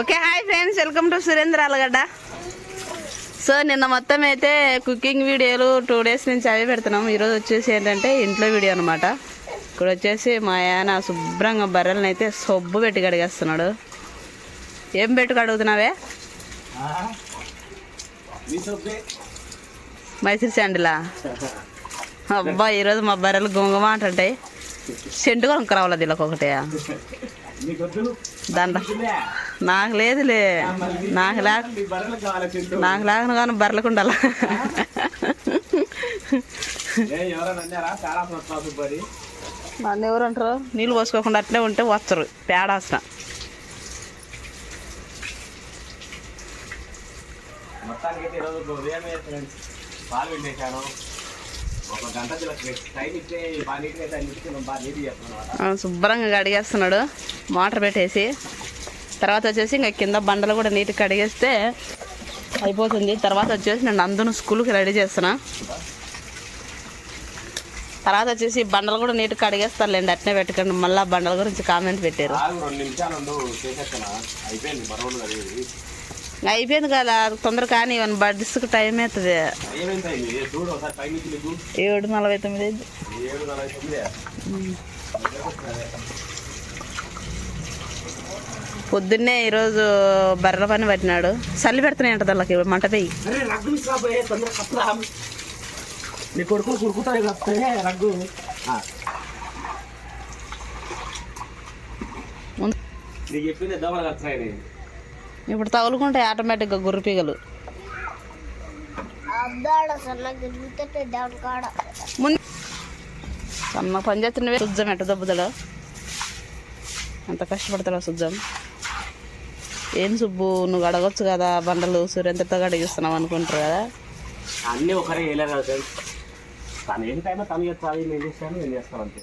Okay hi friends welcome to Surendra Alagadda so నిన్న మొత్తం అయితే కుకింగ్ వీడియోలు టూ డేస్ నుంచి అవి పెడుతున్నాం. ఈరోజు వచ్చేసి ఏంటంటే ఇంట్లో వీడియో అనమాట ఇక్కడ వచ్చేసి మా ఆయన శుభ్రంగా బర్రెలను అయితే సొబ్బు పెట్టి కడిగేస్తున్నాడు. ఏం పెట్టుకు కడుగుతున్నావే? మైసూర్ శాండిలా? అబ్బా ఈరోజు మా బర్రెలు గుంగమా అంటుంటాయి. సెంటు కొనుక్కు రావాలి దీనికి ఒకటే? దాంట్లో నాకు లేదులే. నాకు లేక నాకు లేకను కానీ బర్రెలకు ఉండాలి నన్ను ఎవరు అంటారు? నీళ్ళు పోసుకోకుండా అట్లే ఉంటే వచ్చరు పేడాసన ఈరోజు పాలు శుభ్రంగా కడిగేస్తున్నాడు. మోటార్ పెట్టేసి. తర్వాత వచ్చేసి ఇంకా కింద బండలు కూడా నీట్గా కడిగేస్తే అయిపోతుంది. తర్వాత వచ్చేసి నేను అందును స్కూల్కి రెడీ చేస్తున్నా. తర్వాత వచ్చేసి బండలు కూడా నీట్గా కడిగేస్తానులేండి అట్నే పెట్టకండి. మళ్ళీ బండల గురించి కామెంట్ పెట్టారు. అయిపోయింది కదా తొందర కానీ ఇవన్నీ బడ్స్కి టైం అవుతుంది. ఏడు నలభై తొమ్మిది అయింది. ఏడు నలభై తొమ్మిది పొద్దున్నే ఈరోజు బర్రెల పని పట్టినాడు. చల్లి పెడుతున్నాయి అంట దానికి మంట పెయ్యి. కొడుకు రగ్గు ఇప్పుడు తగులుకుంటాయి ఆటోమేటిక్గా గుర్రపీగలు ముందు సన్న పని చేస్తున్నవే శుద్ధం ఎట్ట దబ్బుతాడు. ఎంత కష్టపడతాడు శుద్ధం ఏం సుబ్బు నువ్వు అడగొచ్చు కదా బండలు సూర్యంతతో అడిగిస్తున్నావు అనుకుంటారు కదా. అన్నీ ఒకరే వేయలేరు కదా ఫ్రెండ్స్ తను ఏం టైమో తను చేస్తాను నేను చేస్తాను నేను చేస్తాను అంతే.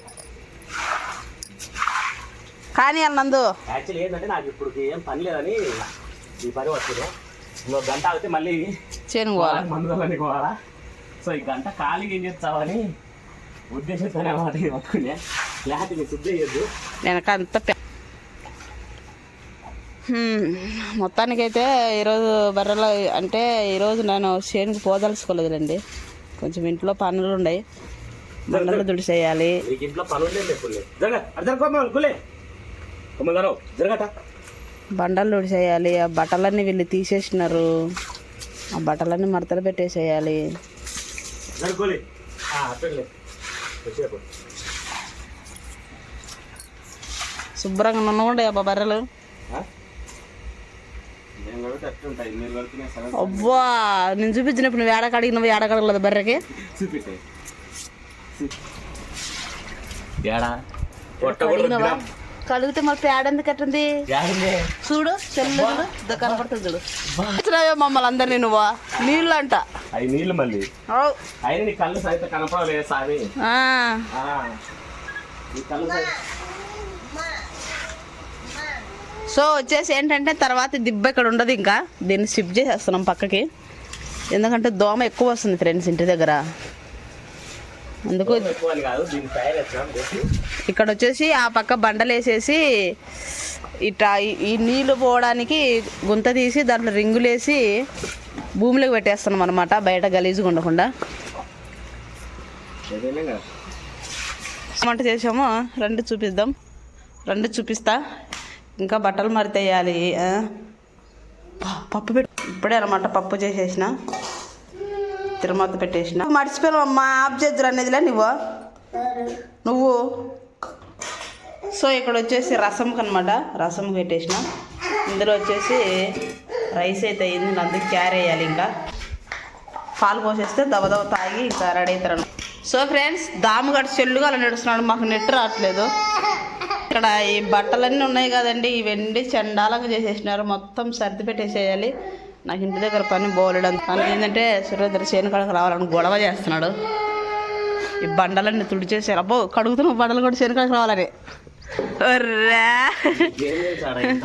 కానీ అన్నందు యాక్చువల్లీ ఏంటంటే నాకు ఇప్పుడు ఏం పని లేదని ఈ పని వచ్చింది. ఇంకో గంట ఆగితే మళ్ళీ చేను పోవాలి? మందులని పోవాలా? సో ఈ గంట ఖాళీగా ఏం చేస్తావని ఉద్దేశంతోనే ఇది పట్టుకునే. లేకపోతే నీకు శుద్ధి చేయొద్దు. పె- హ్మ్. మొత్తానికైతే ఈరోజు బర్రెలు అంటే ఈరోజు నేను చేనుకి పోదలుచుకోలేదులేండి. కొంచెం ఇంట్లో పనులు ఉన్నాయి బండలు దుడి చేయాలి నీకు ఇంట్లో పని ఉండేది ఎప్పుడు జరగ అర్థం కొమ్మ కులే కొమ్మగారు జరగట. బండలు దుడి చేయాలి ఆ బట్టలన్నీ వీళ్ళు తీసేసినారు. ఆ బట్టలన్నీ మడతలు పెట్టేసేయాలి. శుభ్రంగా నున్నగుండే అబ్బా బర్రెలు. అబ్బా నేను చూపించినప్పుడు నువ్వు ఏడ కడిగి నువ్వు ఏడ కడగలేదు బర్రెకి? కడిగినవా? కడిగితే మరి పేడ ఎందుకు కట్టింది? చూడు చెల్లు చూడు ఇదో కనపడుతుంది చూడు. వచ్చినావే మమ్మల్ని అందరినీ నువ్వు? నీళ్ళు అంట అవి నీళ్ళు మళ్ళీ. ఔ. అయినా నీ కళ్ళు సైతం కనపడలేదు సామి. ఆ. ఆ, నీ కళ్ళు సైతం సో వచ్చేసి ఏంటంటే తర్వాత దిబ్బ ఇక్కడ ఉండదు ఇంకా. దీన్ని షిఫ్ట్ చేసేస్తున్నాం పక్కకి. ఎందుకంటే దోమ ఎక్కువ వస్తుంది ఫ్రెండ్స్ ఇంటి దగ్గర. అందుకు ఇక్కడ వచ్చేసి ఆ పక్క బండలు వేసేసి ఇట్లా ఈ- నీళ్ళు పోవడానికి గుంత తీసి దాంట్లో రింగులేసి భూమిలోకి పెట్టేస్తున్నాం అనమాట బయట గలీజుగా ఉండకుండా. వంట చేసాము? రెండు చూపిద్దాం. రెండు చూపిస్తా. ఇంకా బట్టలు మరితేయాలి పప్పు పెట్టి. ఇప్పుడే అనమాట పప్పు చేసేసిన తిరుమత పెట్టేసిన. మర్చిపోయావు అమ్మా ఆఫ్ చేద్దరు అనేదిలే నువ్వు. నువ్వు. సో ఇక్కడ వచ్చేసి రసంకి అనమాట రసం పెట్టేసిన. ఇందులో వచ్చేసి రైస్ అయితే అయింది అందుకు క్యారీ వేయాలి ఇంకా. పాలు పోసేస్తే దబదబ తాగి ఇంకా రెడీ అవుతారు సో ఫ్రెండ్స్ దాముగడ చెల్లుగా అలా నడుస్తున్నాడు మాకు నెట్ రావట్లేదు. ఇక్కడ ఈ బట్టలన్నీ ఉన్నాయి కదండి. ఇవన్నీ చండాలంగా చేసేసినారు. మొత్తం సర్ది పెట్టేసేయాలి. నాకు ఇంటి దగ్గర పని బోలడం తనకి ఏంటంటే సురేంద్ర చేను కడకు రావాలని గొడవ చేస్తున్నాడు. ఈ బండలన్నీ తుడిచేసారు అబ్బో కడుగుతున్న బండలు కూడా చేను కడకు రావాలని.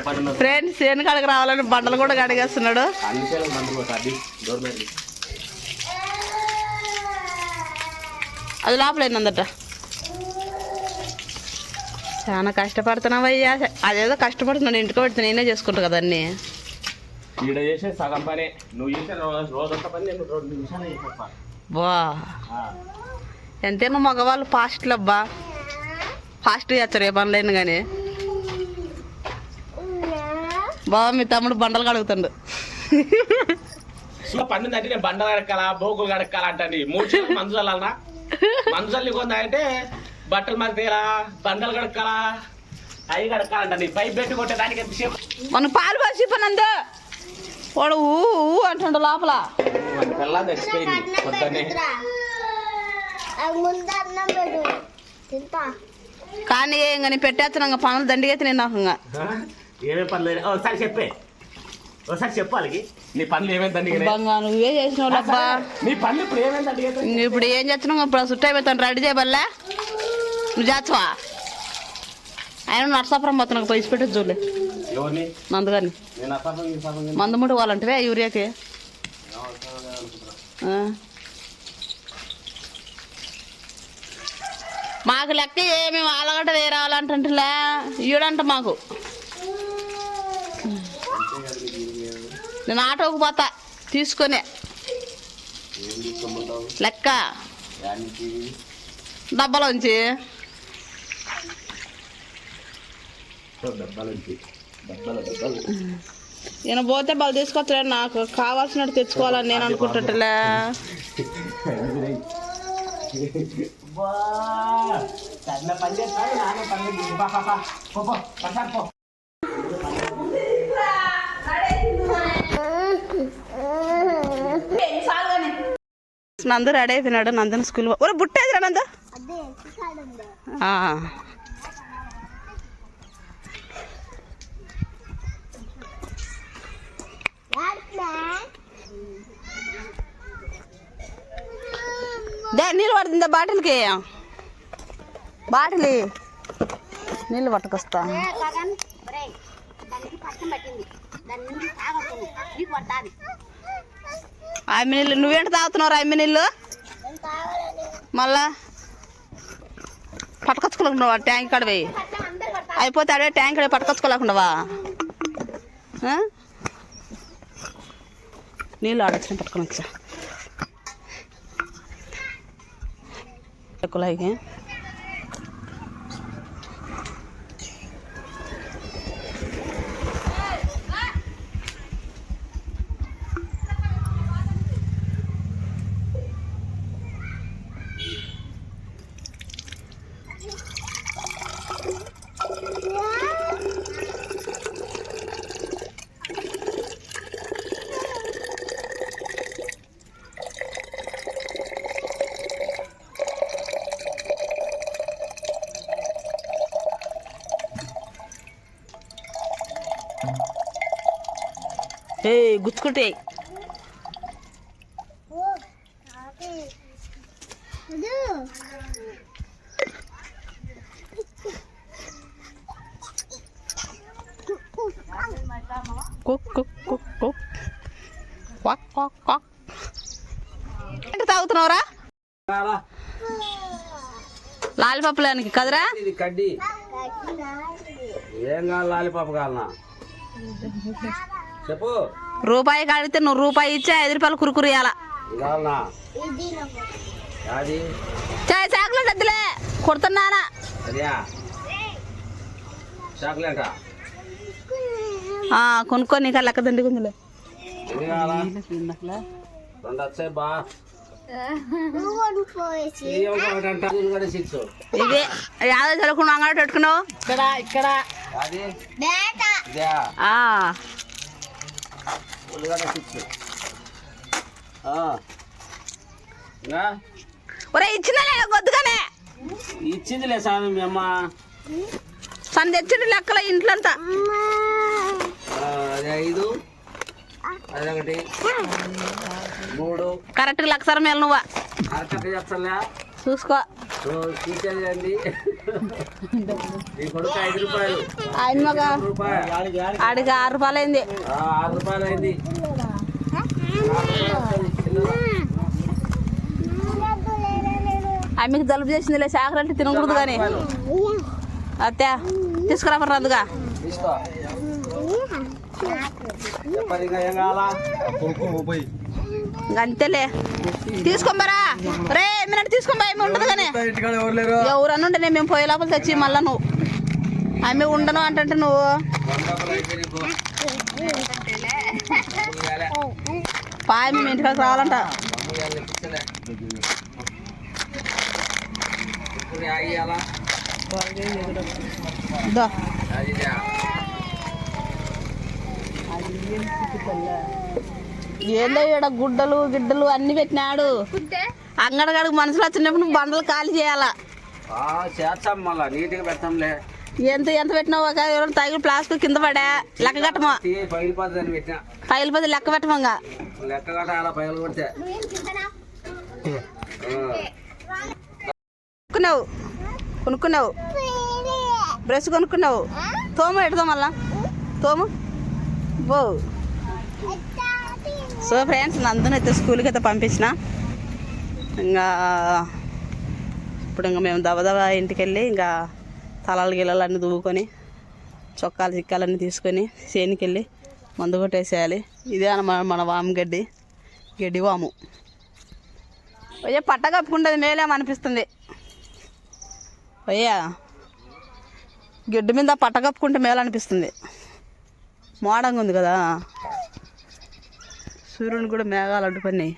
పని ఫ్రెండ్స్ చేను కడకు రావాలని బండలు కూడా కడిగేస్తున్నాడు. అది గవర్నమెంట్ అది లోపల ఏందందట? చాలా కష్టపడుతున్నావయ్యా. అదేదో కష్టపడుతున్నాడు ఇంటికి పెడితే నేనే చేసుకుంటా కదా అన్నీ. ఈడ చేసే సగం పనే. నువ్వు చేసే రోజు రోజంతా పని నేను రెండు నిమిషాలు చేసేస్తా బా. ఎంతైనా మగవాళ్ళు ఫాస్ట్లు అబ్బా. ఫాస్ట్ చేస్తారు ఏ పనులైనా కానీ బాబా మీ తమ్ముడు బండలు కడుగుతుండు. సో పండు అంటే నేను బండలు కడకాలా బోకులు కడకాలా అంటే మూడు చేతులు మందు చల్లాలనా మందు చల్లి కొందా అంటే బట్టలు మరితేలా బండలు కడకాలా అవి కడకాలంట నీ పైప్ పెట్టి కొట్టేదానికి ఎంతసేపు మన పాలు పోసి పనందు వాడు ఊ ఊ అంటుండు లోపల. పిల్ల తెచ్చిపోయింది పొద్దున్నే. కానీ ఇంకా నీ పెట్టేస్తున్నాం పనులు దండిగైతే నేను నాకు ఇంకా. ఆ? ఏమేం పనులు ఒకసారి చెప్పే. ఒకసారి చెప్పు వాళ్ళకి. నీ పనులు ఏమేమి దండిగా బంగా నువ్వే చేసిన అబ్బా నీ పనులు ఇప్పుడు ఏమేమి దండిగా ఇప్పుడు ఏం చేస్తున్నావు? ఇప్పుడు చుట్టూ అయిపోతాను రెడీ చేయబల్లా నువ్వు చేస్తావా ఆయన నర్సాపురం పోతున్నావు పైసి పెట్టదు చూడలే సగం మందు ముట్టు వాళ్ళంటివే యూరియాకి. మాకు లెక్క ఏమి వాళ్ళగట్ట వేరే వాళ్ళంటుంటలే ఈడంట మాకు? నేను ఆటోకు పోతా తీసుకొని. లెక్క. డబ్బలోంచి డబ్బాలు వచ్చి డబ్బాలు డబ్బాలు నేను పోతే వాళ్ళు తీసుకొచ్చలే నాకు కావాల్సినట్టు తెచ్చుకోవాలని నేను అనుకుంటుంటలే. నందు రెడీ అయిపోయినాడు నందన్ స్కూల్ ఒరే బుట్టేదిరా నందు అదే చికాడుంది ఆ. దే నీళ్ళు పడుతుందా బాటిల్కి. బాటిల్ నీళ్ళు పట్టుకొస్తా. ఆమె నీళ్ళు నువ్వేంటి తాగుతున్నావు ఆమె నీళ్ళు? మళ్ళా పట్టుకొచ్చుకోలేకుండా ట్యాంక్ కాడ పోయి. పట్ల అందరు పడతారు. అయిపోతే అడే ట్యాంక్ కాడ పట్టుకొచ్చుకోలేకుండావా? నీళ్ళు ఆడొచ్చిన పట్టుకొని వచ్చా வாட்டர் குழாய்ங்க ఏ గుచ్చుకుంటే. కుక్ కుక్ కుక్ కుక్. తాగుతున్నావురా? లాలిపప్పులానికి కదరా? ఇది కడ్డీ. ఏం కావాలి లాలిపాప కావాలనా? చెప్పు. రూపాయి కడితే నువ్వు రూపాయి ఇచ్చి ఐదు రూపాయలు కురుకురు ఇవ్వాల అది చాయ్ చాక్లెట్ వద్దులే. కొడుతున్నానా? కొనుక్కో నీకు లెక్క నువ్వు పోయేసి ఇది యాదో చదువుకున్నావు అంగడి పెట్టుకున్నావు? ఇక్కడ ఇక్కడ. ఉల్లిగడ్డ సిక్స్ ఇంకా ఒరే ఇచ్చిందిలే స్వామి మీ అమ్మ. సన్ తెచ్చిండు లెక్కల ఇంట్లంతా. అది ఐదు. అది ఒకటి మూడు. కరెక్ట్గా లక్షరం మేలు నువ్వా. అరకట్ట చెప్తాలే చూసుకో. తీసేయండి ఈ కొడుకు ఐదు రూపాయలు. ఆయన మగ ఆడికి ఆరు రూపాయలు అయింది ఆ, ఆరు రూపాయలు అయింది ఆమెకి జలుబు చేసిందిలే చాకరెట్టి తినకూడదు కానీ. అత్తే తీసుకురా మరి అందుగా అంతేలే తీసుకోమరా రే మినిట్ తీసుకోమా ఏమి ఉండదు కానీ. ఇంటికాడ ఎవరు లేరు? ఎవరన్నా ఉంటే మేము పోయే లోపల తెచ్చి మళ్ళా నువ్వు. ఆమె ఉండను అంటే నువ్వు. పాయ మేము ఇంటికి రావాలంట. దో. ఏందో ఈడ గుడ్డలు గిడ్డలు అన్ని పెట్టినాడు. అంగడగాడికి మనసులో వచ్చినప్పుడు నువ్వు బండలు ఖాళీ చేయాలా? చేస్తాం మళ్ళా నీట్గా పెడతాంలే. ఎంత ఎంత పెట్టినావు ఒక ఎవరైనా తగిలి ప్లాస్టిక్ కింద పడా? లెక్క కట్టమా? పైలు పది లెక్క పెట్టమంగా లెక్క కొడితే. కొనుక్కున్నావు? కొనుక్కున్నావు? బ్రష్ కొనుక్కున్నావు? తోము ఎడతా మళ్ళా? తోము? బో. సో ఫ్రెండ్స్ నందుని అయితే స్కూల్కి అయితే పంపించిన. ఇంకా ఇప్పుడు ఇంకా మేము దబదబా ఇంటికి వెళ్ళి ఇంకా తలాలు గిలాలు దువ్వుకొని చొక్కాలు చిక్కాలన్నీ తీసుకొని చేనికి వెళ్ళి మందు కొట్టేసేయాలి. ఇదే మన మన వాము గడ్డి గడ్డి వాము. అయ్యా పట్ట కప్పుకుంటుంది మేలేమనిపిస్తుంది అయ్యా గడ్డి మీద పట్ట కప్పుకుంటే మేలనిపిస్తుంది మోడంగా ఉంది కదా. సూర్యుని కూడా మేఘాలు అడ్డుకొని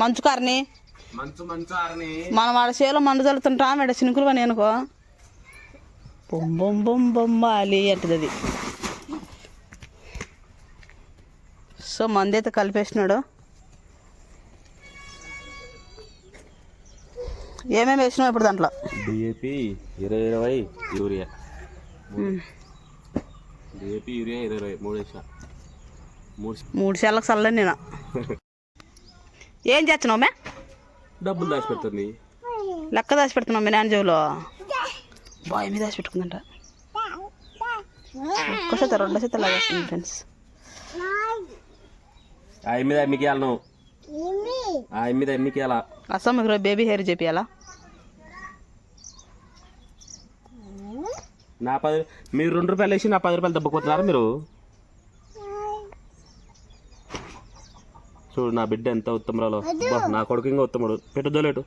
మంచు కారని. మనం వాడ చేలో మందు చల్లుతుంటాం ఇక్కడ చినుకులు పని అనుకో. బొమ్ బొమ్ బొమ్ బొమ్మాలి అంటది అది. సో మంది అయితే కలిపేసినాడు. ఏమేమి వేసినావు ఇప్పుడు దాంట్లో? డిఏపి ఇరవై ఇరవై యూరియా. డిఏపి యూరియా ఇరవై ఇరవై. మూడు మూడు. మూడు సెల్లకు చల్లని నేను ఏం చేస్తున్నావు మే? డబ్బులు దాచి పెడుతుంది లెక్క దాచి పెడుతున్నావు మీ నాన్న చెవులో బాయ్ మీద దాచి పెట్టుకుందంట ఒక్క చేత రెండో చేత లాగేస్తుంది ఫ్రెండ్స్ ఆ మీద ఎమ్మికి వెళ్ళను ఆ మీద ఎమ్మికి వెళ్ళా అస్సాం మీకు బేబీ హెయిర్ చేపియాలా నా పది మీరు రెండు రూపాయలు వేసి నా పది రూపాయలు దెబ్బకొతున్నారా మీరు? చూడు నా బిడ్డ ఎంత ఉత్తమరాలో. అబ్బా, నా కొడుకు ఇంకా ఉత్తముడు. పెట్టు దోలేటు.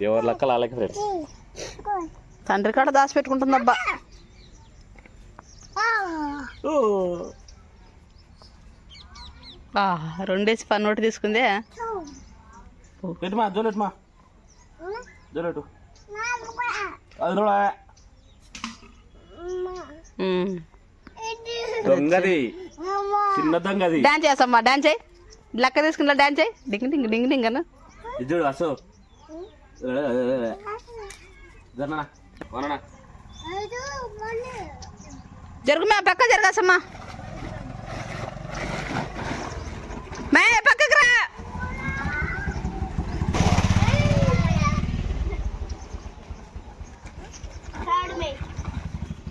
ఎవరి లెక్కలు వాళ్ళకి ఫ్రెండ్స్ తండ్రి కాడ దాచి పెట్టుకుంటుందబ్బా ఆ, రెండేసి పని నోటి తీసుకుందే పెట్టు మా జోలేటు మా. జోలేటు అది. దొంగది. చిన్న దొంగది డాన్స్ చేస్తామ్మా డాన్స్ చేయి. లెక్క తీసుకున్నా డాన్స్ చేయి. డింగ్ డింగ్ డింగ్ డింగ్ అన్న. ఇది చూడు అసలు జరనా వననా జరుగు మే పక్క జరగాసమ్మా మే పక్కకి రా.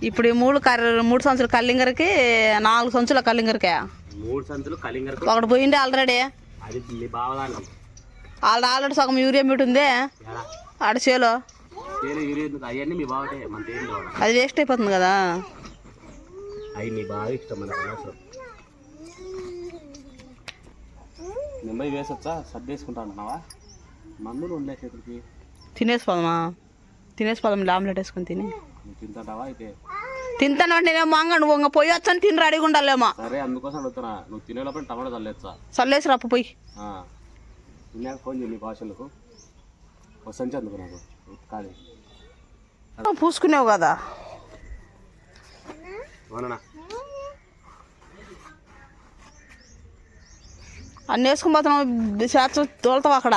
ఇప్పుడు ఈ మూడు కర్ర మూడు సంచులు కల్లింగరికి నాలుగు సంచుల కల్లింగరికే. మూడు సంచులు ఒకటి పోయింది ఆల్రెడీ. అది ఆల్రెడీ సగం యూరియా మీట్ ఉంది. ఆడ చేలో. అది వేస్ట్ అయిపోతుంది కదా. అవి మీ బాగా ఇష్టం వేసొచ్చా? అంటున్నావా? మందులు ఆమ్లెట్ వేసుకొని తిని. తింటావా అయితే? తింటాను అంటే నేను మంగ నువ్వు ఇంకా పోయి వచ్చని తిని రెడీగా ఉండాలేమో. సరే అందుకోసం అడుగుతున్నా. నువ్వు తినే లోపల టమాటా చల్లేచ్చా? చల్లేసి రప్పు పోయి. తిన్నాక ఫోన్ చేయి మీ భాషలకు? వసంచి అందుకు నాకు. నువ్వు పూసుకునేవు కదా. అన్నీ వేసుకుని పోతున్నావు చేత తోలుతావు అక్కడ?